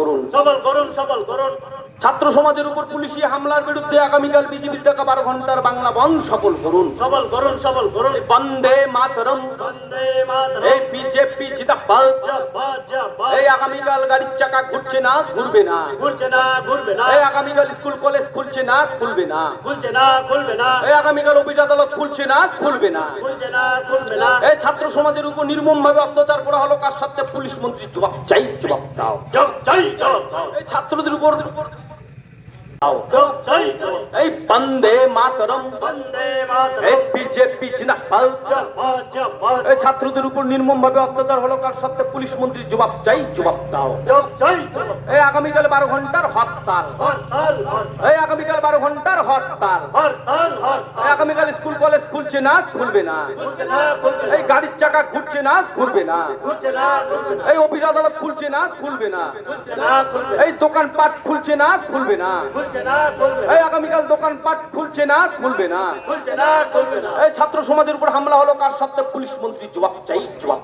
করুন। সবল করুন সবল করুন। ছাত্র সমাজের উপর পুলিশি হামলার বিরুদ্ধে আগামীকাল বিজেপির ডাকা বারো ঘণ্টার বাংলা বন্ধ সফল করুন। সবল করুন সবল করুন। বন্দে মাতরম। এই বিজেপি জিন্দাবাদ। এই আগামীকাল গাড়ির চাকা ঘুরছে না ঘুরবে না। ঘুরছে না ঘুরবে না। এই আগামীকাল স্কুল খুলছে না খুলবে না। খুলছে না খুলবে না। এই আগামীকাল অফিস আদালত খুলছে না খুলবে না। খুলছে না খুলবে না। এই ছাত্র সমাজের উপর নির্মম ভাবে অত্যাচার করা হলো কার সাথে পুলিশ মন্ত্রী জবাব চাই জবাব দাও। জবাব চাই জবাব দাও। এই ছাত্রদের উপর এই বন্দে মাতরম। বন্দে মাতরম। এই বিজেপি ছাত্রদের উপর নির্মম ভাবে অত্যাচার হলো কার সত্ত্বে পুলিশ মন্ত্রী জবাব চাই জবাব দাও। এই আগামীকাল বারো ঘণ্টার হরতাল। এই আগামীকাল বারো ঘণ্টার হরতাল। আগামীকাল স্কুল কলেজ খুলছে না খুলবে না। এই গাড়ির চাকা ঘুরছে না ঘুরবে না। এই অফিস আদালত খুলছে না খুলবে না। এই দোকানপাট খুলছে না খুলবে না। এই আগামীকাল দোকানপাট খুলছে না খুলবে না। এই ছাত্র সমাজের উপর হামলা হলো কার সত্ত্বে পুলিশ মন্ত্রী জবাব চাই জবাব।